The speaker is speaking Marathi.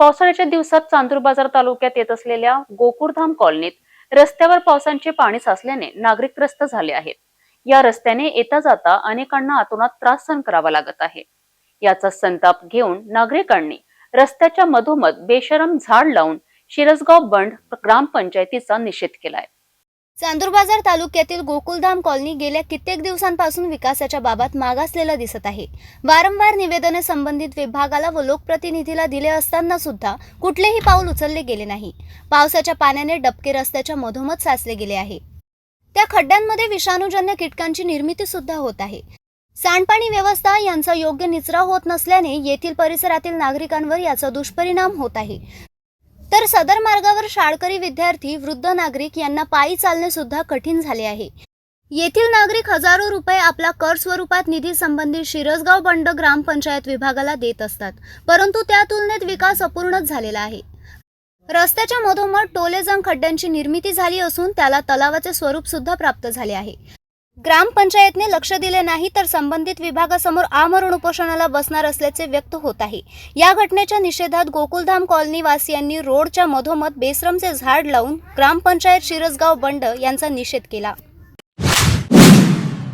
पावसाळ्याच्या दिवसात चांदूर बाजार तालुक्यात येत असलेल्या गोकुळधाम कॉलनीत रस्त्यावर पावसांचे पाणी साचल्याने नागरिक त्रस्त झाले आहेत. या रस्त्याने येता जाता अनेकांना आतोनात त्रास सहन करावा लागत आहे. याचा संताप घेऊन नागरिकांनी रस्त्याच्या मधोमध बेशरम झाड लावून शिरसगाव बंड ग्रामपंचायतीचा निषेध केलाय. चांदूरबाजार तालुक्यातील गोकुलधाम कॉलनी गेल्या कित्येक दिवसांपासून विकासाच्या बाबत मागासलेला दिसत आहे. वारंवार निवेदने संबंधित विभागाला व लोकप्रतिनिधीला दिले असताना सुद्धा कुठलेही पाऊल उचलले गेले नाही. पावसाच्या पाण्याने डबके रस्त्याच्या मधोमध साचले गेले आहे. त्या खड्ड्यांमध्ये विषाणूजन्य कीटकांची निर्मिती सुद्धा होत आहे. सांडपाणी व्यवस्था यांचा योग्य निचरा होत नसल्याने येथील परिसरातील नागरिकांवर याचा दुष्परिणाम होत आहे. तर सदर मार्गावर शाळकरी विद्यार्थी वृद्ध नागरिक यांना पायी चालणे सुद्धा कठीण झाले आहे. येथील नागरिक हजारो रुपये आपला कर स्वरूपात निधी संबंधित शिरसगाव बंड ग्रामपंचायत विभागाला देत असतात परंतु त्या तुलनेत विकास अपूर्णच झालेला आहे. रस्त्याच्या मधोमध टोलेजंग खड्ड्यांची निर्मिती झाली असून त्याला तलावाचे स्वरूप सुद्धा प्राप्त झाले आहे. ग्रामपंचायतने लक्ष दिले नाही तर संबंधित विभागासमोर आमरण उपोषणाला बसणार असल्याचे व्यक्त होत आहे. या घटनेच्या निषेधात गोकुलधाम कॉलनी वासियांनी रोडच्या मधोमध बेसरमचे झाड लावून ग्रामपंचायत शिरसगाव बंड यांचा निषेध केला.